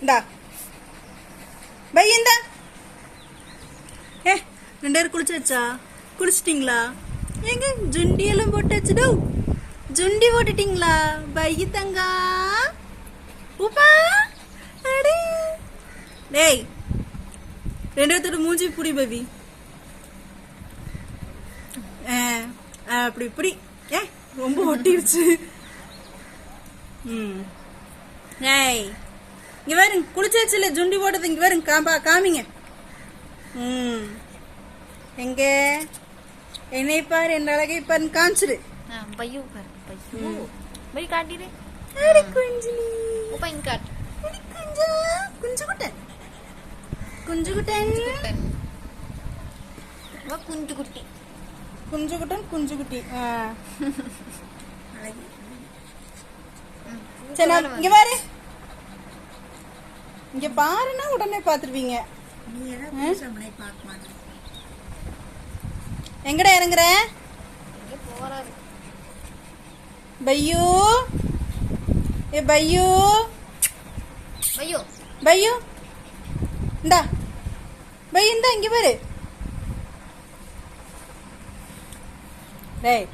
இந்தா. பை இந்த. ஏ ரெண்டு பேரும் குளிச்சாச்சா குளிச்சிட்டிங்களா? ஏங்க ஜுண்டி எல்லாம் போட்டாச்சுடோ ஜுண்டி போட்டுட்டீங்களா? பை தங்கா. உப்பா. அடே. டேய் ரெண்டு பேர்த்தோட மூஞ்சி புடி பவி. அப்படி இப்படி. ஏ ரொம்ப ஒட்டிருச்சு. ம். ஏய். இங்க பாருங்க குளிச்சாச்சுல ஜுண்டி போட்டது இங்க பாருங்க காம்பா காமிங்க. ம். எங்க? என்னை பாரு என் அழகை பாரு காமிச்சிரு. பையு பாரு பையு. பை காட்டிடு. அடி குஞ்சினி உப்பா இங்க காட்டு. அடி குஞ்சா குஞ்சு குட்டன் குஞ்சு குஞ்சு குட்டி குஞ்சு குட்டன் குஞ்சு குட்டி ஆ. சரி இங்க பாரு. இங்க பாருன்னா உடனே பாத்துருவீங்க. எங்கடா இறங்குற? பையு. ஏ பையு. பையோ. பையு. இந்தா. பையு இந்தா இங்க பாரு. டேய்.